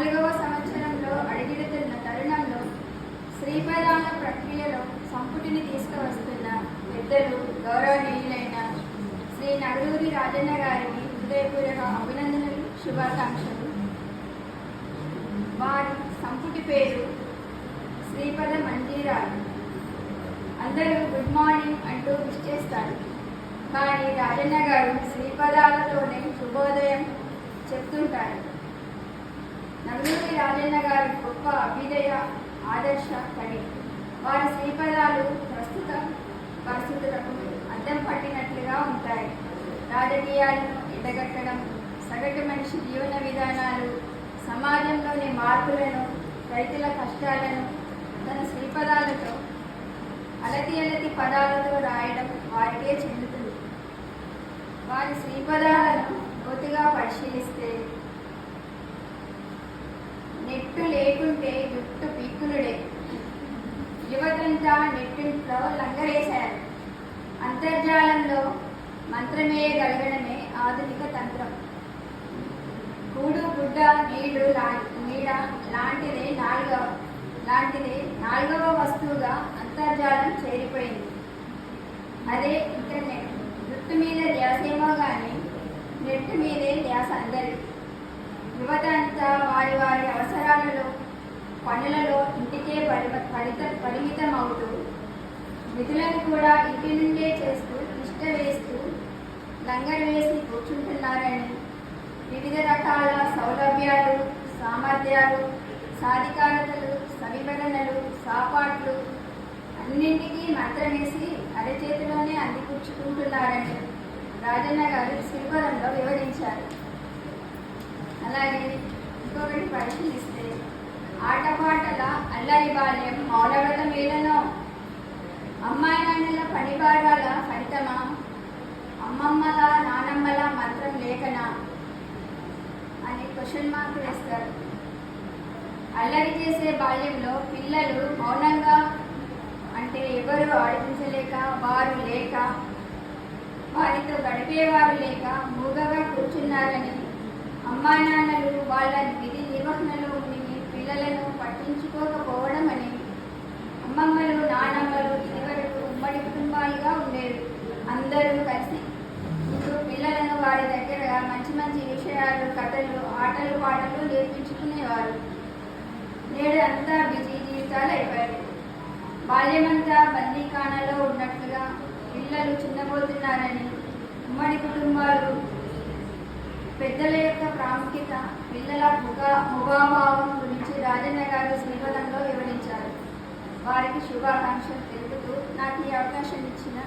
నాలుగవ సంవత్సరంలో అడుగుడుతున్న తరుణంలో శ్రీపదాల ప్రక్రియలో సంపుటిని తీసుకువస్తున్న పెద్దలు గౌరవనీయులైన శ్రీ నగలూరి రాజన్న గారిని హృదయపూర్వక అభినందనలు శుభాకాంక్షలు. వారి సంపుటి పేరు శ్రీపద మంజీరాలు అందరూ గుడ్ మార్నింగ్ అంటూ విష్ చేస్తారు. కానీ రాజన్న గారు శ్రీపదాలతోనే శుభోదయం చెప్తుంటారు. రాజన్న గారి గొప్ప అభ్యుదయ ఆదర్శ కవి. వారి శ్రీపదాలు ప్రస్తుత పరిస్థితులకు అద్దం పట్టినట్లుగా ఉంటాయి. రాజకీయాలను ఎదగట్టడం సగటు మనిషి జీవన విధానాలు సమాజంలోని మార్పులను రైతుల కష్టాలను తన శ్రీపదాలతో అలతి అలతి పదాలతో రాయడం వారికే చెందుతుంది. వారి శ్రీపదాలను లోతుగా పరిశీలిస్తే యువతంతా నెట్టింట్లో లంగరేశారు. అంతర్జాలంలో మంత్రమేయగలగడమే ఆధునిక తంత్రం. కూడు గుడ్డ నీడు నీడ లాంటిదే నాలుగవ లాంటిదే నాలుగవ వస్తువుగా అంతర్జాలం చేరిపోయింది. అదే ఇంటర్నెట్. జుట్టు మీద ధ్యాసేమో కానీ నెట్ మీదే ధ్యాస అందరి యువత అంతా వారి వారి అవసరాలలో పనులలో పరిమ పరిత పరిమితం అవుతూ విధులను కూడా ఇంటి నుండే చేస్తూ ఇష్ట వేస్తూ లంగర్ వేసి కూర్చుంటున్నారని వివిధ రకాల సౌలభ్యాలు సామర్థ్యాలు సాధికారతలు సవివరణలు సాపాట్లు అన్నింటికీ మంత్రమేసి అరచేతిలోనే అందిపుచ్చుకుంటున్నారని రాజన్న గారు శ్రీపదంలో వివరించారు. అలాగే ఇంకొకటి పరిశీలిస్తే అల్లరి బాల్యం మౌనవ్రత ఏదనో అమ్మాయి నాన్నల పనిభాగాల ఫలితమా? అమ్మమ్మల నానమ్మల మంత్రం లేఖనా అని క్వశ్చన్ మార్క్ వేస్తారు. అల్లరి చేసే బాల్యంలో పిల్లలు మౌనంగా అంటే ఎవరు ఆడిపించలేక వారు లేక వారితో గడిపేవారు లేక మూగగా కూర్చున్నారని అమ్మా నాన్నలు వాళ్ళ విధి నిర్వహణలో మునిగి పిల్లలను పట్టించుకోకపోవడం అని అమ్మమ్మలు నానమ్మలు ఇదివరకు ఉమ్మడి కుటుంబాలుగా ఉండేవి అందరూ కలిసి ఇప్పుడు పిల్లలను వారి దగ్గర మంచి మంచి విషయాలు కథలు ఆటలు పాటలు నేర్పించుకునేవారు. నేడు అంతా బిజీ జీవితాలు అయిపోయాయి. బాల్యమంతా బందీఖానాలో ఉన్నట్లుగా పిల్లలు చిన్నబోతున్నారని ఉమ్మడి కుటుంబాలు పెద్దల యొక్క ప్రాముఖ్యత పిల్లల ముఖ ముఖాభావం రాజన్న గారు శ్రీపదంలో వివరించారు. వారికి శుభాకాంక్షలు తెలుపుతూ నాకు ఈ అవకాశం ఇచ్చిన